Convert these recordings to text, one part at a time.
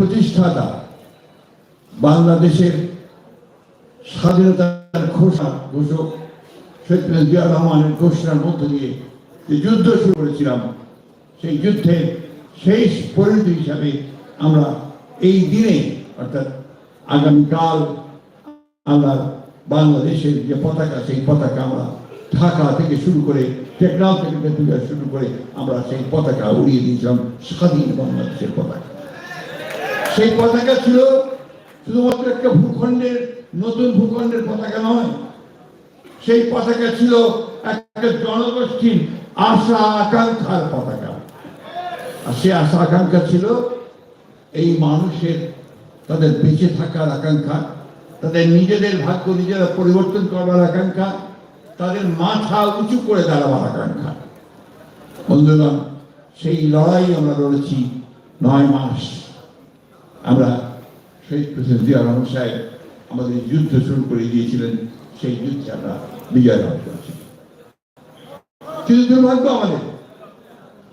প্রতিষ্ঠাতা বাংলাদেশের স্বাধীনতার ঘোষণা ঘোষক প্রেসিডেন্ট জিয়া রহমানের ঘোষণার মধ্য দিয়ে যে যুদ্ধ শুরু করেছিলাম, সেই যুদ্ধে শেষ পরিণতি হিসাবে আমরা এই দিনে, অর্থাৎ আগামীকাল আমরা বাংলাদেশের যে পতাকা, সেই পতাকা আমরা ঢাকা থেকে শুরু করে টেকনাল থেকে শুরু করে আমরা সেই পতাকা উড়িয়ে দিয়েছিলাম স্বাধীন বাংলাদেশের পতাকা। সেই পতাকা ছিল শুধুমাত্র একটা ভূখণ্ডের, নতুন ভূখণ্ডের পতাকা নয়। সেই পতাকা ছিল একটা জনগোষ্ঠীর আশা আকাঙ্ক্ষার পতাকা। আর সে আশা আকাঙ্ক্ষা ছিল এই মানুষের, তাদের বেঁচে থাকার আকাঙ্ক্ষা, তাদের নিজেদের ভাগ্য নিজেরা পরিবর্তন করবার আকাঙ্ক্ষা, তাদের মাথা উঁচু করে দাঁড়াবার আকাঙ্ক্ষা। বন্ধুগণ, সেই লড়াই আমরা লড়েছি নয় মাস। আমরা শহীদ প্রেসিডেন্ট জিয়া রহমান সাহেব আমাদের যুদ্ধ শুরু করে দিয়েছিলেন, সেই যুদ্ধে আমরা বিজয় লাভ করেছি। কিন্তু দুর্ভাগ্য আমাদের।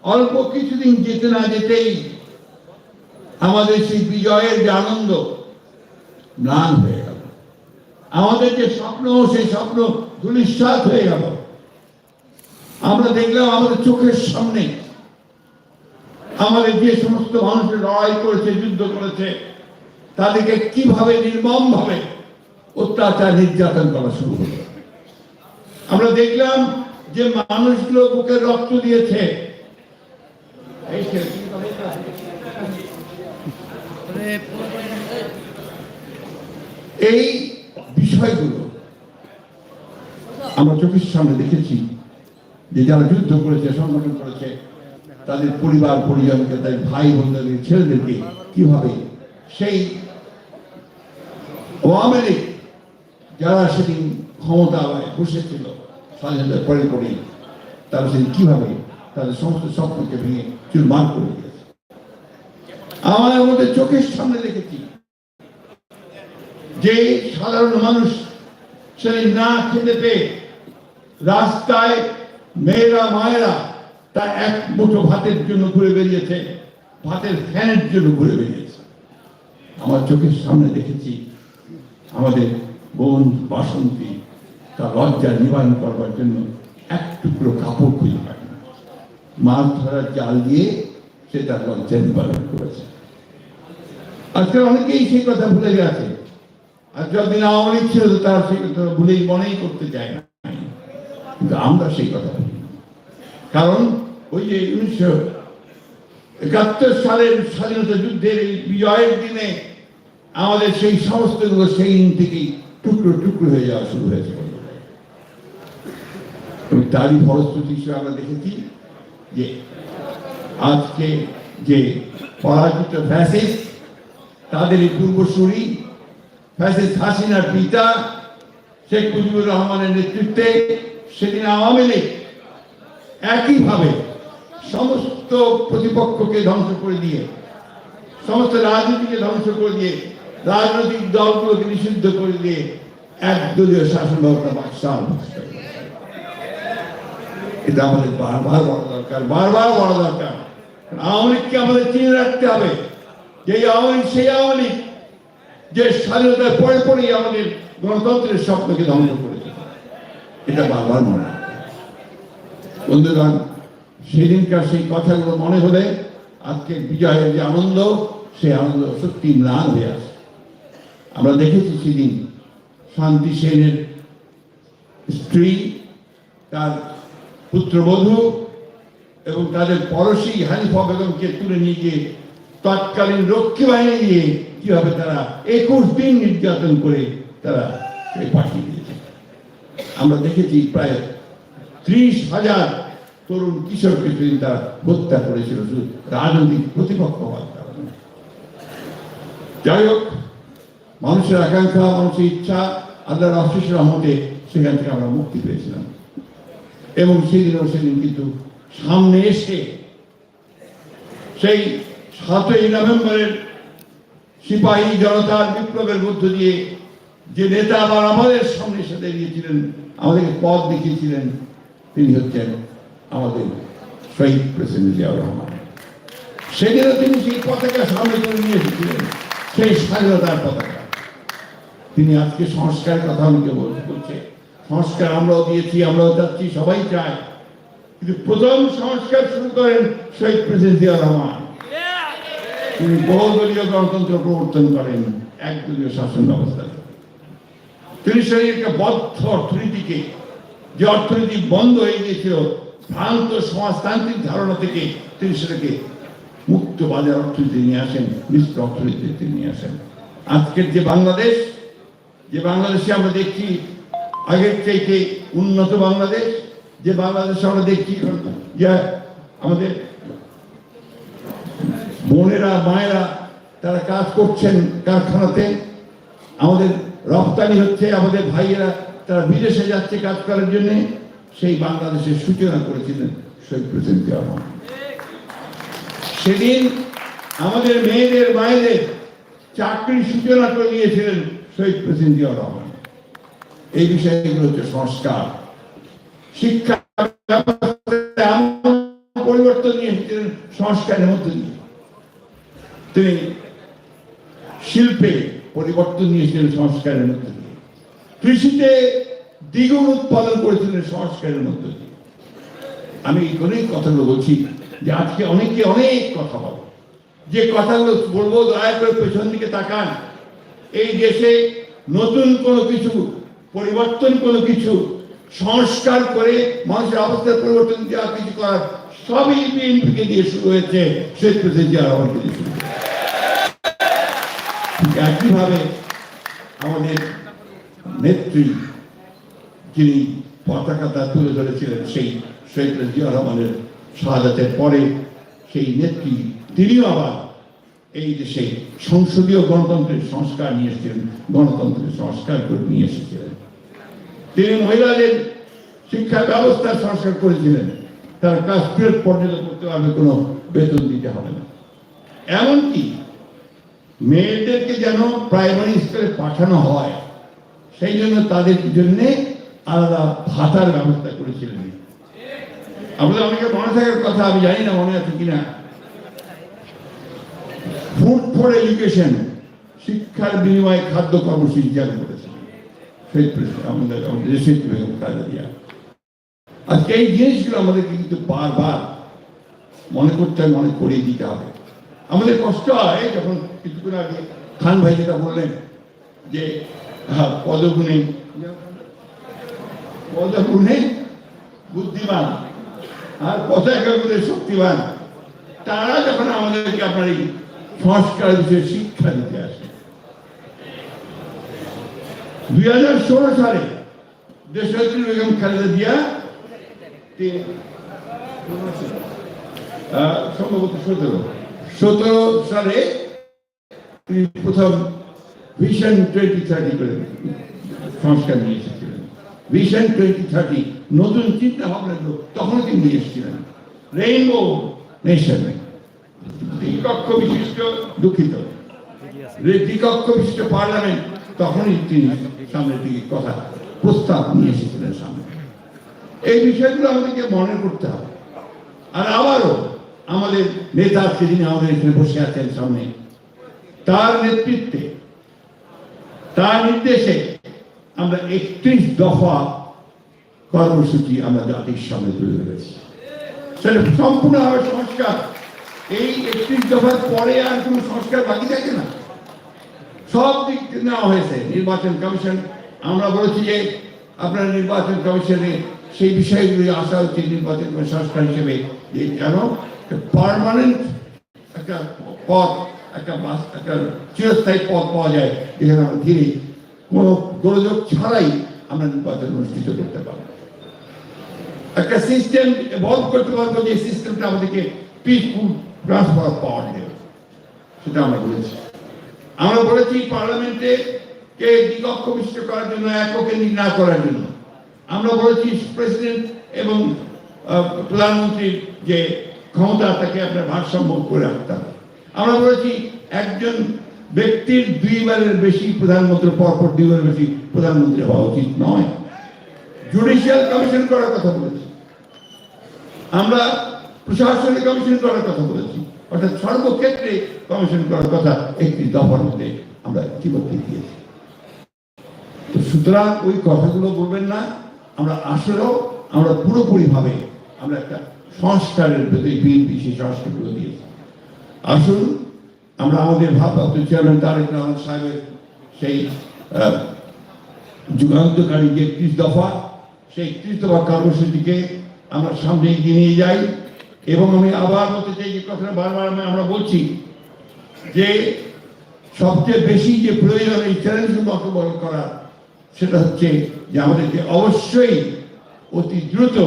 অল্প কিছুদিন যেতে না যেতেই আমাদের সেই বিজয়ের যে আনন্দ ম্লান হয়ে গেল। আমাদের যে স্বপ্ন, সেই স্বপ্ন ধুলিস্বাদ হয়ে গেল। আমরা দেখলাম আমাদের চোখের সামনে আমাদের যে সমস্ত মানুষ লড়াই করেছে, যুদ্ধ করেছে, তাদেরকে কীভাবে নির্মম ভাবে অত্যাচার, নির্যাতন করা শুরু হলো। আমরা দেখলাম যে মানুষগুলো বুকে রক্ত দিয়েছে। এই এই বিষয়গুলো আমরা চোখের সামনে দেখেছি যে যারা যুদ্ধ করেছে, সংগঠন করেছে তাদের পরিবার, পরিজনকে তাদের ভাই বোনদের ছেলেদেরকে কীভাবে সেই আওয়ামী লীগ যারা সেদিন ক্ষমতায় বসেছিল, স্বাধীনতার পরে পরে তারা সেদিন কীভাবে তাদের সমস্ত স্বপ্নকে ভেঙে চুরমার করে দিয়েছে। আমরা আমাদের চোখের সামনে দেখেছি যে সাধারণ মানুষ সেদিন না খেতে পেয়ে রাস্তায় মেয়েরা, মায়েরা তা এক মুঠো ভাতের জন্য ঘুরে বেরিয়েছে, ভাতের ফ্যানের জন্য ঘুরে বেরিয়েছে। আমার চোখের সামনে দেখেছি আমাদের বোন বাসন্তী তার লজ্জা নিবারণ করবার জন্য এক টুকরো কাপড় খুঁজে পায় মাছ ধরার জাল দিয়ে সে তার লজ্জা নিবারণ করেছে। আজকাল অনেকেই সেই কথা ভুলে গেছে। আর যতদিন আওয়ামী লীগ ছিল তো তারা সেই কথা ভুলেই মনেই করতে চায় না। কিন্তু আমরা সেই কথা কারণ ওই যে উনিশশো একাত্তর সালের স্বাধীনতা যুদ্ধের বিজয়ের দিনে আমাদের সেই সমস্তগুলো সেই দিন থেকেই টুকরো টুকরো হয়ে যাওয়া শুরু হয়েছে। তারই ফলশ্রুতি হিসেবে আমরা দেখেছি যে আজকে যে পরাজিত ফ্যাসিস তাদের এই পূর্বসূরি ফ্যাসিস হাসিনার পিতা শেখ মুজিবুর রহমানের নেতৃত্বে সেদিন আওয়ামী লীগ একইভাবে সমস্ত প্রতিপক্ষকে ধ্বংস করে দিয়ে, সমস্ত রাজনীতিকে ধ্বংস করে দিয়ে, রাজনৈতিক দলগুলোকে নিষিদ্ধ করে দিয়ে একদলীয় শাসন ব্যবস্থা বাকশাল এটা আমাদের বারবার বলা দরকার, বারবার বলা দরকার। আওয়ামী লীগকে আমাদের চিনে রাখতে হবে। যে আওয়ামী সেই আওয়ামী যে স্বাধীনতার পরে পরেই আমাদের গণতন্ত্রের স্বপ্নকে ধ্বংস করেছে। এটা বারবার মনে। বন্ধুগণ সেদিনকার সেই কথাগুলো মনে হলে আজকে বিজয়ের যে আনন্দ, সেই আনন্দ সত্যি ম্লান হয়ে আসে। আমরা দেখেছি সেদিন শান্তি সেনের স্ত্রী, তার পুত্রবধূ এবং তাদের পড়শি হানিফা বেগমকে তুলে নিয়ে গিয়ে তৎকালীন রক্ষী বাহিনী দিয়ে কীভাবে তারা একুশ দিন নির্যাতন করে তারা পাঠিয়ে দিয়েছে। আমরা দেখেছি প্রায় ত্রিশ হাজার তরুণ সেদিন তারা হত্যা করেছিল রাজনৈতিক প্রতিপক্ষ যাই হোক, মানুষের আকাঙ্ক্ষা, মানুষের ইচ্ছা, আল্লাহর আশিস রহমতে সেখান থেকে আমরা মুক্তি পেয়েছিলাম। এবং সেদিনও সেদিন কিন্তু সামনে এসে সেই সাতই নভেম্বরের সিপাহী জনতার বিপ্লবের মধ্য দিয়ে যে নেতা আবার আমাদের সামনে সাথে দাঁড়িয়েছিলেন, আমাদেরকে পথ দেখিয়েছিলেন, তিনি হচ্ছেন আমাদের শহীদ প্রেসিডেন্ট জিয়াউর রহমান। সেদিনও তিনি সেই পতাকা সামনে করে নিয়ে এসেছিলেন, সেই স্বাধীনতার পতাকা। তিনি আজকে সংস্কারের কথা আমাকে বল- বলছে। সংস্কার আমরাও দিয়েছি, আমরাও যাচ্ছি, সবাই চায়। কিন্তু প্রথম সংস্কার শুরু করেন শহীদ প্রেসিডেন্ট জিয়া রহমান। তিনি বহুদলীয় গণতন্ত্র প্রবর্তন করেন, একদলীয় শাসন ব্যবস্থা। তিনি সেই একটা বদ্ধ অর্থনীতিকে, যে অর্থনীতি বন্ধ হয়ে গিয়েছিল ভ্রান্ত সমাজতান্ত্রিক ধারণা থেকে তিনি সেটাকে মুক্ত বাজার অর্থনীতি নিয়ে আসেন মিশ্র অর্থনীতিতে নিয়ে আসেন। আজকের যে বাংলাদেশ, যে বাংলাদেশে আমরা দেখছি আগের চাইতে উন্নত বাংলাদেশ, যে বাংলাদেশে আমরা দেখছি আমাদের বোনেরা, মায়েরা, তারা কাজ করছেন কারখানাতে। আমাদের রপ্তানি হচ্ছে, আমাদের ভাইয়েরা তারা বিদেশে যাচ্ছে কাজ করার জন্য। সেই বাংলাদেশের সূচনা করেছিলেন শহীদ প্রেসিডেন্ট জিয়া সেদিন আমাদের মেয়েদের মায়েদের চাকরির সূচনা করে দিয়েছিলেন শহীদ প্রেসিডেন্ট জিয়া রহমান। এই বিষয়গুলো হচ্ছে সংস্কার। শিক্ষা পরিবর্তন এসেছিলেন সংস্কারের মধ্যে দিয়ে। তিনি শিল্পে পরিবর্তন নিয়েছিলেন সংস্কারের মধ্যে দিয়ে। কৃষিতে দ্বিগুণ উৎপাদন করেছিলেন সংস্কারের মধ্যে আমি এই জন্যই কথাগুলো বলছি যে আজকে অনেকে অনেক কথা বলে। যে কথাগুলো বলব, দয়া করে পেছন দিকে তাকান। এই দেশে নতুন কোনো কিছু, পরিবর্তন কোনো কিছু, সংস্কার করে মানুষের অবস্থার পরিবর্তন দেওয়া, কিছু করার, সবই বিএনপিকে দিয়ে শুরু হয়েছে শেখ প্রেসিডেন্ট জিয়া দিয়ে শুরু। একইভাবে আমাদের নেত্রী যিনি পতাকাটা তুলে ধরেছিলেন সেই শহীদ জিয়া রহমানের শাহাদাতের পরে সেই নেত্রী তিনিও আবার এই দেশে সংসদীয় গণতন্ত্রের সংস্কার নিয়ে এসেছিলেন, গণতন্ত্রের সংস্কার করে নিয়ে এসেছিলেন। তিনি মহিলাদের শিক্ষা ব্যবস্থার সংস্কার করেছিলেন, তারা ক্লাস টুয়েলভ পর্যন্ত করতে পারবে, কোনো বেতন দিতে হবে না। এমনকি মেয়েদেরকে যেন প্রাইমারি স্কুলে পাঠানো হয়, সেই জন্য তাদের জন্য আলাদা ভাতার ব্যবস্থা করেছিলেন। আপনাদের অনেকে মনে থাকার কথা আমি জানি না মনে আছে কিনা। ফুড ফর এডুকেশন শিক্ষার বিনিময়ে খাদ্য কর্মসূচি চালু করেছে। আমাদের আমাদের আজকে এই জিনিসগুলো আমাদেরকে কিন্তু বারবার মনে করতে হয় মনে করিয়ে দিতে হবে। আমাদের কষ্ট হয় যখন কিছুক্ষণ আগে খান ভাই যেটা বললেন যে হ্যাঁ, পদগুণে পদগুণে বুদ্ধিমান আর পতাকা গুণে শক্তিমান। তারা যখন আমাদেরকে আপনার এই সংস্কার বিষয়ে শিক্ষা দিতে আসে। দুই হাজার ষোলো সালে দেশনেত্রী বেগম খালেদা জিয়া সম্ভবত সতেরো। সতেরো সালে তিনি প্রথম ভিশন টোয়েন্টি থার্টি করে সংস্কার নিয়ে এসেছিলেন ভিশন টোয়েন্টি থার্টি নতুন চিন্তা ভাবনা তখন তিনি নিয়ে এসেছিলেন। রেইনবো নেশন দ্বিকক্ষ বিশিষ্ট। দুঃখিত। দ্বিকক্ষ বিশিষ্ট পার্লামেন্ট তখনই তিনি সামনের দিকে কথা প্রস্তাব নিয়ে এসেছিলেন সামনে। এই বিষয়গুলো আমাদেরকে মনে করতে হবে। আর আবারও আমাদের নেতা সেদিন আমাদের এখানে বসে আছেন সামনে। তার নেতৃত্বে তার নির্দেশে আমরা একত্রিশ দফা কর্মসূচি আমরা জাতির সামনে তুলে ধরেছি সেটা সম্পূর্ণভাবে সংস্কার এই একত্রিশ দফার পরে আর কোনো সংস্কার বাকি থাকে না সব দিক নেওয়া হয়েছে নির্বাচন কমিশন আমরা বলেছি যে আপনার নির্বাচন কমিশনে সেই বিষয়গুলি আসা উচিত নির্বাচন সংস্কার হিসেবে যেন পারমানেন্ট একটা পথ একটা একটা চিরস্থায়ী পথ পাওয়া যায় যেখানে আমরা ধীরে কোনো গোলযোগ ছাড়াই আমরা নির্বাচন অনুষ্ঠিত করতে পারব। একটা সিস্টেম এভলভ করতে পারব যে সিস্টেমটা আমাদেরকে পিসফুল ট্রান্সফার পাওয়ার দেবে। সেটা আমরা বলেছি। আমরা বলেছি পার্লামেন্টে কে দ্বিকক্ষ বিশিষ্ট করার জন্য, এককে না করার জন্য। আমরা বলেছি প্রেসিডেন্ট এবং প্রধানমন্ত্রীর যে ক্ষমতা, তাকে আপনার ভারসাম্য করে রাখতে হবে। আমরা বলেছি একজন ব্যক্তির দুইবারের বেশি প্রধানমন্ত্রী, পরপর দুইবারের বেশি প্রধানমন্ত্রী হওয়া উচিত নয়। জুডিশিয়াল কমিশন করার কথা বলেছি। আমরা প্রশাসনিক কমিশন করার কথা বলেছি। অর্থাৎ সর্বক্ষেত্রে কমিশন করার কথা একটি দফার মধ্যে আমরা ইতিমধ্যে দিয়েছি। তো সুতরাং ওই কথাগুলো বলবেন না। আমরা আসলেও আমরা পুরোপুরিভাবে আমরা একটা সংস্কারের প্রতি বিএনপি সেই সংস্কারগুলো দিয়েছি। আসুন আমরা আমাদের ভাবপ্রাপ্ত চেয়ারম্যান তারেক রহমান সাহেবের সেই যুগান্তকারী যে একত্রিশ দফা, সেই একত্রিশ দফা কর্মসূচিকে আমরা সামনে এগিয়ে নিয়ে যাই। এবং আমি আবার বলতে চাই যে কথাটা বারবার আমি আমরা বলছি যে সবচেয়ে বেশি যে প্রয়োজন এই চ্যালেঞ্জ মোকাবেলা করা, সেটা হচ্ছে যে আমাদেরকে অবশ্যই অতি দ্রুত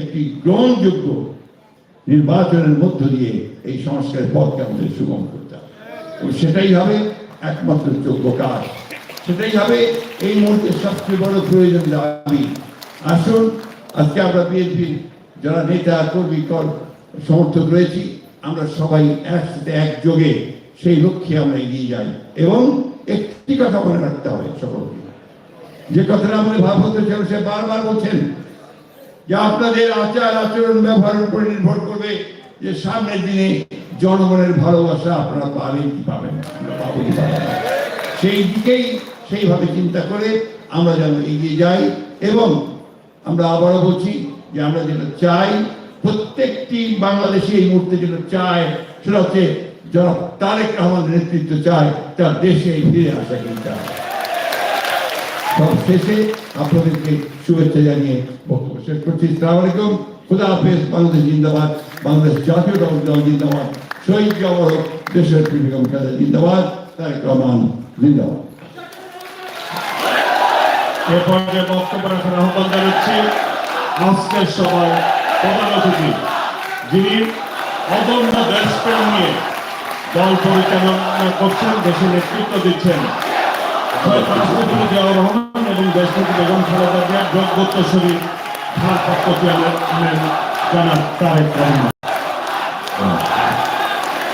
একটি গ্রহণযোগ্য নির্বাচনের মধ্য দিয়ে এই সংস্কারের পথকে আমাদের সুগম করতে সেটাই হবে একমাত্র যোগ্য কাজ। সেটাই হবে এই মুহূর্তে সবচেয়ে বড় প্রয়োজন দাবি। আসুন, আজকে আমরা বিএনপির যারা নেতা, কর্মী, কর সমর্থক রয়েছি, আমরা সবাই একসাথে একযোগে সেই লক্ষ্যে আমরা এগিয়ে যাই এবং একটি কথা মনে রাখতে হবে সকলকে। যে কথাটা আমাদের ভাবতে ছিল, সে বারবার বলছেন যে আপনাদের আচার আচরণ ব্যবহারের উপরে নির্ভর করবে যে সামনের দিনে জনগণের ভালোবাসা আপনারা পাবেন কি পাবেন। সেই দিকেই সেইভাবে চিন্তা করে আমরা যেন এগিয়ে যাই এবং আমরা আবারও বলছি যে আমরা যেটা চাই প্রত্যেকটি বাংলাদেশি এই মুহূর্তে যেটা চায়, সেটা হচ্ছে যারা তারেক রহমানের নেতৃত্ব চায়, তার দেশে ফিরে আসা কিন্তু চায়। সব শেষে আপনাদেরকে শুভেচ্ছা জানিয়ে বক্তব্য শেষ করছি। সালাম আলাইকুম। খুদা হাফেজ। বাংলাদেশ জিন্দাবাদ। বাংলাদেশ জাতীয় দল জিন্দাবাদ। শহীদ জওয়ার দেশের বেগম খালেদা জিন্দাবাদ তারেক রহমান জিন্দাবাদ এ পর্যায়ে বক্তব্য রাখার আহ্বান জানাচ্ছি আজকের সভায় প্রধান অতিথি যিনি অদম্য দেশপ্রেম নিয়ে দল পরিচালনা করছেন দেশের নেতৃত্ব দিচ্ছেন রাষ্ট্রপতি জিয়াউর রহমান এবং দেশপতি বেগম খালেদা জিয়ার যোগ্যত্বশরী ভারপ্রাপ্ত চেয়ারম্যান জনাব তারেক রহমান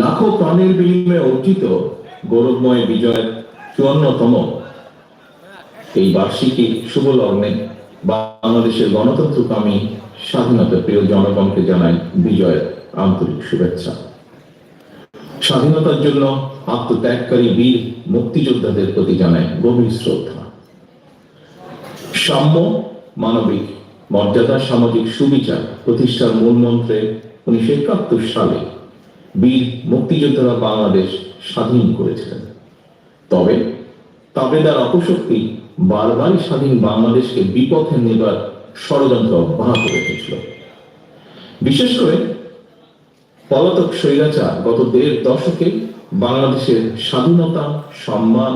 লাখো প্রাণের বিনিময়ে অর্জিত গৌরবময় বিজয়ের চুয়ান্নতম এই বার্ষিকী শুভ লগ্নে বাংলাদেশের গণতন্ত্রকামী স্বাধীনতা প্রিয় জনগণকে জানাই বিজয়ের আন্তরিক শুভেচ্ছা। স্বাধীনতার জন্য আত্মত্যাগকারী বীর মুক্তিযোদ্ধাদের প্রতি জানায় গভীর শ্রদ্ধা। সাম্য, মানবিক মর্যাদা, সামাজিক সুবিচার প্রতিষ্ঠার মূল মন্ত্রে উনিশশো একাত্তর সালে বীর মুক্তিযোদ্ধারা বাংলাদেশ স্বাধীন করেছিলেন। তবে তাবেদার অপশক্তি বারবারই স্বাধীন বাংলাদেশকে বিপথে নেবার ষড়যন্ত্র অব্যাহত রেখেছিল। বিশেষ করে পলাতক স্বৈরাচার গত দেড় দশকে বাংলাদেশের স্বাধীনতা, সম্মান,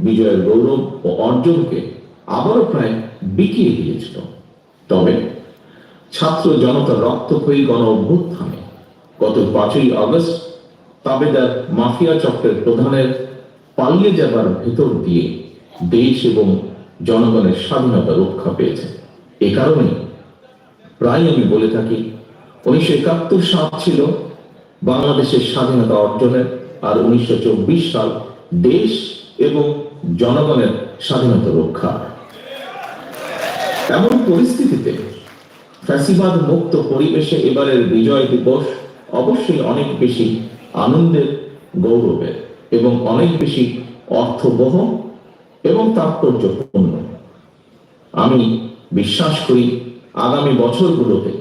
বিজয়ের গৌরব ও অর্জনকে আবারও প্রায় বিকিয়ে দিয়েছিল। তবে ছাত্র জনতার রক্তক্ষয়ী গণ অভ্যুত্থানে গত পাঁচই আগস্ট তাবেদার মাফিয়া চক্রের প্রধানের পালিয়ে যাবার ভেতর দিয়ে দেশ এবং জনগণের স্বাধীনতা রক্ষা পেয়েছে। এ কারণে প্রায় আমি বলে থাকি, উনিশশো একাত্তর সাল ছিল বাংলাদেশের স্বাধীনতা অর্জনের আর উনিশশো চব্বিশ সাল দেশ এবং জনগণের স্বাধীনতা রক্ষা। এমন পরিস্থিতিতে ফ্যাসিবাদ মুক্ত পরিবেশে এবারের বিজয় দিবস অবশ্যই অনেক বেশি আনন্দের গৌরবের এবং অনেক বেশি অর্থবহ এবং তাৎপর্যপূর্ণ। আমি বিশ্বাস করি আগামী বছরগুলোতে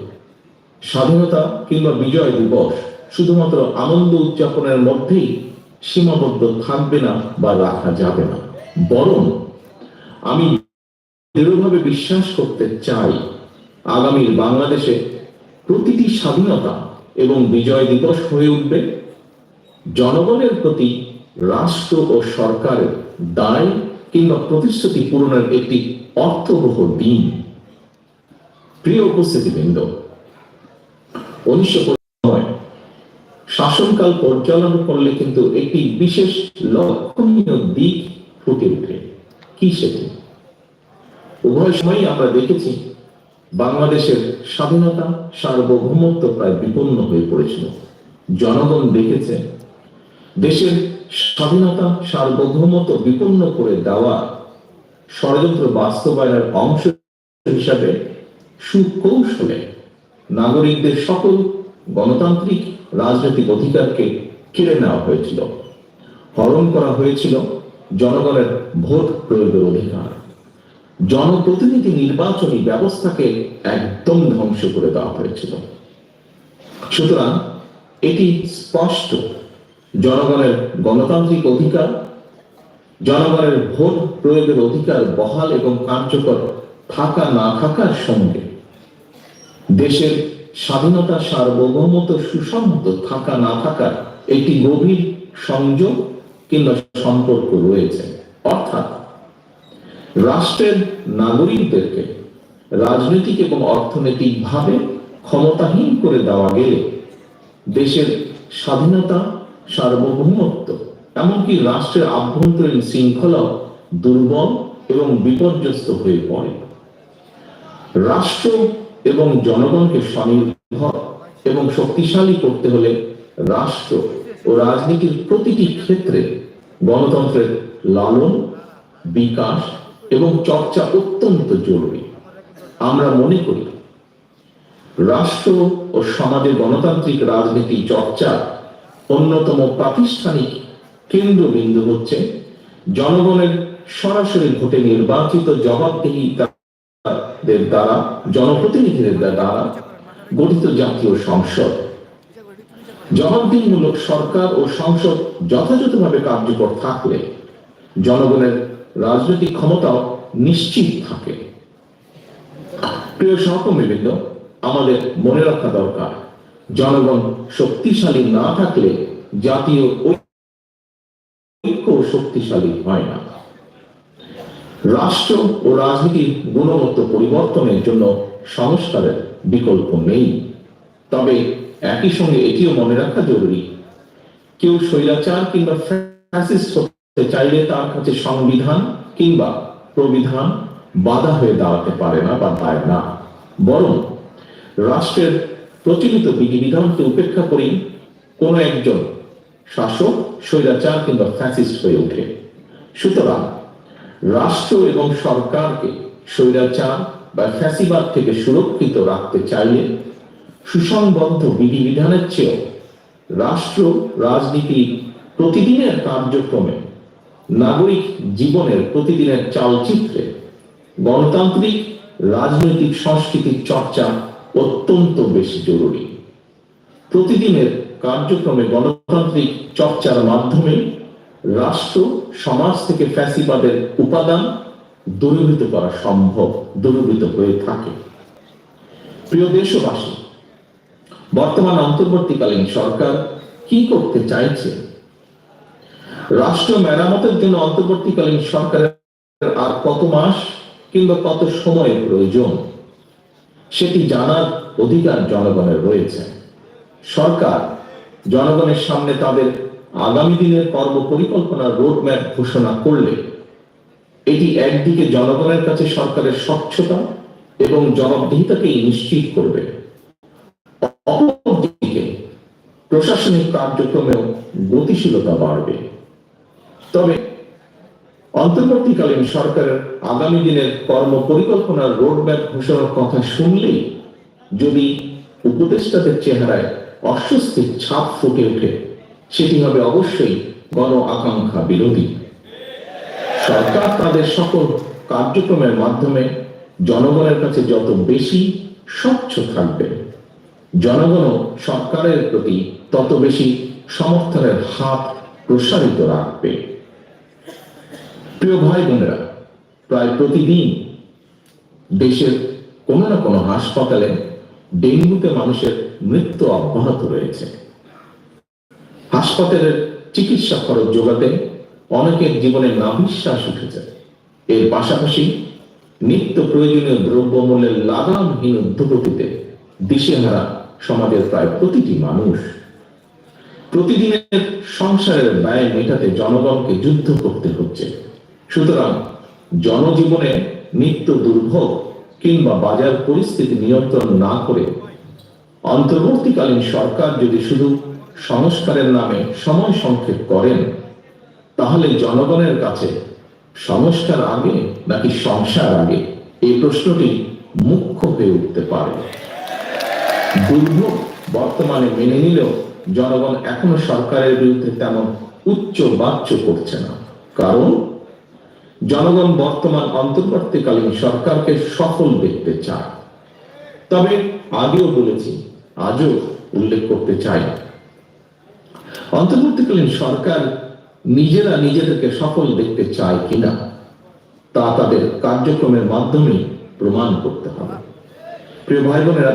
স্বাধীনতা কিংবা বিজয় দিবস শুধুমাত্র আনন্দ উদযাপনের মধ্যেই সীমাবদ্ধ থাকবে না বা রাখা যাবে না। বরং আমি দৃঢ়ভাবে বিশ্বাস করতে চাই আগামীর বাংলাদেশে প্রতিটি স্বাধীনতা এবং বিজয় দিবস হয়ে উঠবে। জনগণের প্রতি রাষ্ট্র ও সরকারের দায় কিংবা প্রতিশ্রুতি পূরণের একটি অর্থবহ দিন। প্রিয় উপস্থিতিবৃন্দ, উনিশশো শাসনকাল পরিচালনা করলে কিন্তু একটি বিশেষ লক্ষণীয় দিক ফুটে ওঠে। কি সেটি? উভয় সময়ই আমরা দেখেছি বাংলাদেশের স্বাধীনতা সার্বভৌমত্ব প্রায় বিপন্ন হয়ে পড়েছিল। জনগণ দেখেছে, দেশের স্বাধীনতা সার্বভৌমত্ব বিপন্ন করে দেওয়া ষড়যন্ত্র বাস্তবায়নের অংশ হিসাবে সুকৌশলে নাগরিকদের সকল গণতান্ত্রিক রাজনৈতিক অধিকারকে কেড়ে নেওয়া হয়েছিল। হরণ করা হয়েছিল জনগণের ভোট প্রয়োগের অধিকার। জনপ্রতিনিধি নির্বাচনী ব্যবস্থাকে একদম ধ্বংস করে দেওয়া হয়েছিল। সুতরাং এটি স্পষ্ট। জনগণের গণতান্ত্রিক অধিকার, জনগণের ভোট প্রয়োগের অধিকার বহাল এবং কার্যকর থাকা না থাকার সঙ্গে দেশের স্বাধীনতা সার্বভৌমত্ব সুসম্মত থাকা না থাকার একটি গভীর সংযোগ কিংবা সম্পর্ক রয়েছে। অর্থাৎ রাষ্ট্রের নাগরিকদেরকে রাজনৈতিক এবং অর্থনৈতিকভাবে ক্ষমতাহীন করে দেওয়া গেলে দেশের স্বাধীনতা, সার্বভৌমত্ব, এমনকি রাষ্ট্রের আভ্যন্তরীণ শৃঙ্খলা দুর্বল এবং বিপর্যস্ত হয়ে পড়ে। রাষ্ট্র এবং জনগণকে স্বনির্ভর এবং শক্তিশালী করতে হলে রাষ্ট্র ও রাজনীতির প্রতিটি ক্ষেত্রে গণতন্ত্রের লালন, বিকাশ এবং চর্চা অত্যন্ত জরুরি। আমরা মনে করি, রাষ্ট্র ও সমাজের গণতান্ত্রিক রাজনীতি চর্চার অন্যতম প্রাতিষ্ঠানিক কেন্দ্রবিন্দু হচ্ছে জনগণের সরাসরি ভোটে নির্বাচিত জবাবদিহিতাদের দ্বারা, জনপ্রতিনিধিদের দ্বারা গঠিত জাতীয় সংসদ। জবাবদিহিমূলক সরকার ও সংসদ যথাযথভাবে কার্যকর থাকলে জনগণের রাজনৈতিক ক্ষমতাও নিশ্চিত থাকে। প্রিয় সহকর্মীবৃন্দ, আমাদের মনে রাখা দরকার, জনগণ শক্তিশালী না থাকলে জাতীয় ঐক্য শক্তিশালী হয় না। রাষ্ট্র ও রাজনীতির গুণগত পরিবর্তনের জন্য সংস্কারের বিকল্প নেই। তবে একই সঙ্গে এটিও মনে রাখা জরুরি, কেউ স্বৈরাচার কিংবা ফ্যাসিস্ট হতে চাইলে তার কাছে সংবিধান কিংবা প্রবিধান বাধা হয়ে দাঁড়াতে পারে না বা পায় না। বরং রাষ্ট্রের প্রচলিত বিধিবিধানকে উপেক্ষা করেই কোন একজন শাসক, স্বৈরাচার কিংবা ফ্যাসিস্ট হয়ে ওঠে। সুতরাং রাষ্ট্র এবং সরকারকে স্বৈরাচার বা ফ্যাসিবাদ থেকে সুরক্ষিত রাখতে চাইলে সুসংবদ্ধ বিধিবিধানের চেয়েও রাষ্ট্র, রাজনীতি প্রতিদিনের কার্যক্রমে নাগরিক জীবনের প্রতিদিনের চালচিত্রে গণতান্ত্রিক, রাজনৈতিক সংস্কৃতির চর্চা অত্যন্ত বেশি জরুরি। প্রতিদিনের কার্যক্রমে গণতান্ত্রিক চর্চার মাধ্যমে রাষ্ট্র, সমাজ থেকে ফ্যাসিবাদের উপাদান দূরীভূত করা সম্ভব, দূরীভূত হয়ে থাকে। প্রিয় দেশবাসী, বর্তমান অন্তর্বর্তীকালীন সরকার কি করতে চাইছে? রাষ্ট্র মেরামতের জন্য অন্তর্বর্তীকালীন সরকারের আর কত মাস কিংবা কত সময়ের প্রয়োজন, সেটি জানার অধিকার জনগণের রয়েছে। সরকার জনগণের সামনে তাদের আগামী দিনের কর্ম পরিকল্পনা রোডম্যাপ ঘোষণা করলে, এটি একদিকে জনগণের কাছে সরকারের স্বচ্ছতা এবং জবাবদিহিতাকেই নিশ্চিত করবে। অপরদিকে প্রশাসনিক কার্যক্রমেও গতিশীলতা বাড়বে। তবে অন্তর্বর্তীকালীন সরকারের আগামী দিনের কর্ম পরিকল্পনার রোডম্যাপ ঘোষণার কথা শুনলেই যদি উপদেষ্টাদের চেহারায় অস্বস্তির ছাপ ফুটে ওঠে, সেটি হবে অবশ্যই গণ আকাঙ্ক্ষা বিরোধী। সরকার তাদের সকল কার্যক্রমের মাধ্যমে জনগণের কাছে যত বেশি স্বচ্ছ থাকবে জনগণও সরকারের প্রতি তত বেশি সমর্থনের হাত প্রসারিত রাখবে। প্রিয় ভাই বোনেরা, প্রায় প্রতিদিন দেশের কোনো না কোনো হাসপাতালে ডেঙ্গুতে মানুষের মৃত্যু অব্যাহত রয়েছে। হাসপাতালের চিকিৎসা খরচ যোগাতে অনেকের জীবনে নাভিশ্বাস উঠেছে। এর পাশাপাশি নিত্য প্রয়োজনীয় দ্রব্যমূল্যের লাগামহীন ঊর্ধ্বগতিতে দিশেহারা সমাজের প্রায় প্রতিটি মানুষ প্রতিদিনের সংসারের ব্যয় মেটাতে জনগণকে যুদ্ধ করতে হচ্ছে। সুতরাং জনজীবনে নিত্য দুর্ভোগ কিংবা বাজার পরিস্থিতি নিয়ন্ত্রণ না করে অন্তর্বর্তীকালীন সরকার যদি শুধু সংস্কারের নামে সময় সংক্ষেপ করেন, তাহলে জনগণের কাছে সংস্কার আগে নাকি সংসার আগে? এই প্রশ্নটি মুখ্য হয়ে উঠতে পারে। দুর্ভোগ বর্তমানে মেনে নিলেও জনগণ এখনও সরকারের বিরুদ্ধে তেমন উচ্চ বাচ্য করছে না। কারণ জনগণ বর্তমান অন্তর্বর্তীকালীন সরকারকে সফল দেখতে চায়। তবে আগেও বলেছি, আজও উল্লেখ করতে চাই। অন্তর্বর্তীকালীন সরকার নিজেরা নিজেদেরকে সফল দেখতে চায় কিনা, তা তাদের কার্যক্রমের মাধ্যমে প্রমাণ করতে হবে। প্রিয় ভাই বোনেরা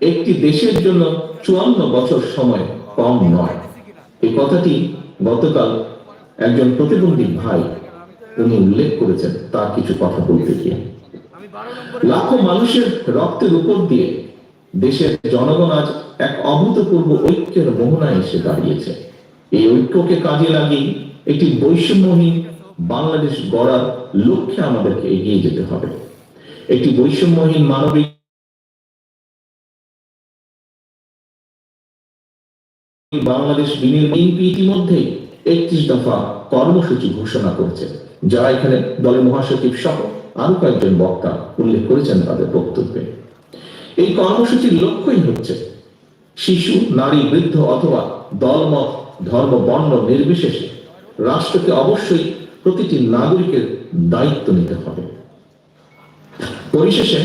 একটি দেশের জন্য চুয়ান্ন বছর সময় কম নয়। এই কথাটি গতকাল একজন প্রতিবন্ধী ভাই উনি উল্লেখ করেছেন তার কিছু কথা বলতে গিয়ে। লাখো মানুষের রক্তের উপর দিয়ে দেশের জনগণ আজ এক অভূতপূর্ব ঐক্যের মোহনায় এসে দাঁড়িয়েছে। এই ঐক্যকে কাজে লাগিয়ে একটি বৈষম্যহীন বাংলাদেশ গড়ার লক্ষ্যে আমাদেরকে এগিয়ে যেতে হবে। একটি বৈষম্যহীন মানবিক বাংলাদেশ বিনির্মাণ ইতিমধ্যে একত্রিশ দফা কর্মসূচি ঘোষণা করেছে যারা এখানে দলের মহাসচিব সহ আরও কয়েকজন বক্তা উল্লেখ করেছেন তাদের বক্তব্যে। এই কর্মসূচির লক্ষ্যই হচ্ছে শিশু, নারী, বৃদ্ধ অথবা দলমত ধর্ম, বর্ণ নির্বিশেষে রাষ্ট্রকে অবশ্যই প্রতিটি নাগরিকের দায়িত্ব নিতে হবে। পরিশেষে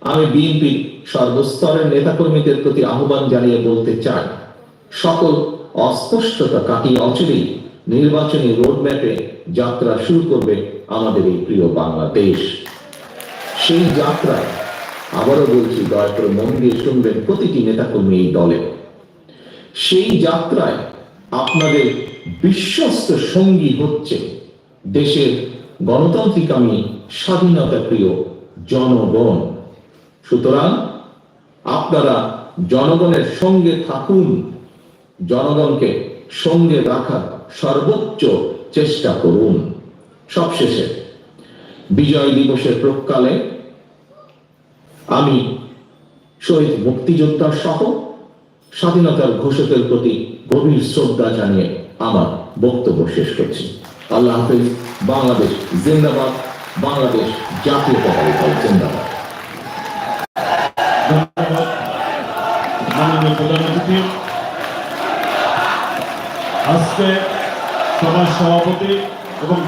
আমি বিএনপির সর্বস্তরের নেতাকর্মীদের প্রতি আহ্বান জানিয়ে বলতে চাই, সকল অস্পষ্টতা কাটিয়ে অচিরেই নির্বাচনী রোডম্যাপে যাত্রা শুরু করবে আমাদের এই প্রিয় বাংলাদেশ। সেই যাত্রায় আবারও বলছি দয়া করে মন দিয়ে শুনবেন প্রতিটি নেতাকর্মী এই দলে। সেই যাত্রায় আপনাদের বিশ্বস্ত সঙ্গী হচ্ছে দেশের গণতান্ত্রিক আমি স্বাধীনতা প্রিয় জনগণ। সুতরাং আপনারা জনগণের সঙ্গে থাকুন, জনগণকে সঙ্গে রাখার সর্বোচ্চ চেষ্টা করুন। সবশেষে বিজয় দিবসের প্রকালে আমি শহীদ মুক্তিযোদ্ধা সহ স্বাধীনতার ঘোষকের প্রতি গভীর শ্রদ্ধা জানিয়ে আমার বক্তব্য শেষ করছি। আল্লাহ হাফিজ, বাংলাদেশ জিন্দাবাদ, বাংলাদেশ জাতীয় পতাকা জিন্দাবাদ। আজকে সভাপতি এবং